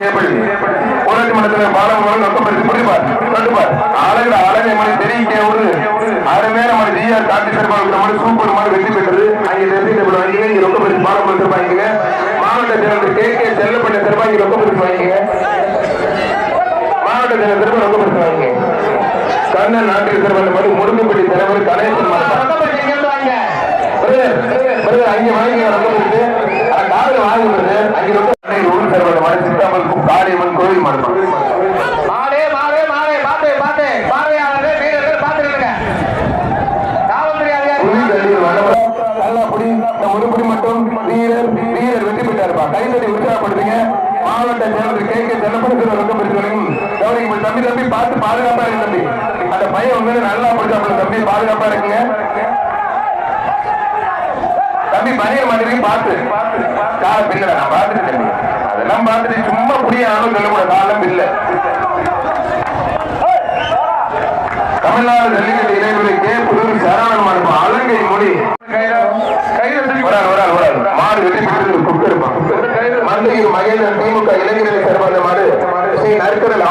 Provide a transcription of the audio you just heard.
ஊராட்சி மன்றத்தில் புரிப்பார் கண்டுப்பார் அழகு அழகை மணி தெரிவிக்க ஒரு அருமையான மணி ஜிஆர் காட்டி சிறப்பாக மணி சூப்பர் மணி வெற்றி பெற்றது. அங்கே தெரிவிக்க வாங்கிங்க இங்க ரொம்ப சிறப்பாங்க மாவட்ட செயலர் கே. கே. செல்லப்பட்ட சிறப்பாக இங்க ரொம்ப பெரிய வாங்கிங்க மாவட்ட சிறப்பாக ரொம்ப பெரிய வாங்கிங்க கண்ணன் நாட்டில் சிறப்பாக மணி முருங்கப்பட்டி தலைவர் கணேசன் அங்கே வாங்கி ரொம்ப பெருசு காலையில் வாங்கி பிரதர் அங்கே ரொம்ப சித்தாமல் காளியம்மன் கோவில் மண்டபம் மாடே. மாடே மாடே பாத்து பாத்து. பார்வையாளர்கள் வீரர்கள் பாத்துக்கிட்டுங்க காவல்துறை அதிகாரி. நல்லா புடி. ஒரு புடி மட்டும் வீரர் வீரர் வெற்றி பெற்றாருப்பா. கைத்தடி உற்சாகப்படுத்துங்க. மாவட்ட செயலர் கே. கே. தம்பி தம்பி பார்த்து பாதுகாப்பா இருக்கு தம்பி. அந்த பையன் உண்மையில நல்லா பிடிச்சாப்புல தம்பி பாதுகாப்பா இருக்குங்க. தம்பி பணிய மாட்டேங்க பார்த்து. கால பின்னல நான் பார்த்துட்டு பார்த்துட்டு சும்மா புரிய ஆளும் சொல்லக்கூடாது காலம் இல்லை. தமிழ்நாடு ஜல்லிக்கட்டு இளைஞரை கே. புதூர் சரவணன் மண்டபம் அலங்கை மொழி. மாடு வெட்டி. மந்தையில் மகேந்திரன் திமுக நற்கடல்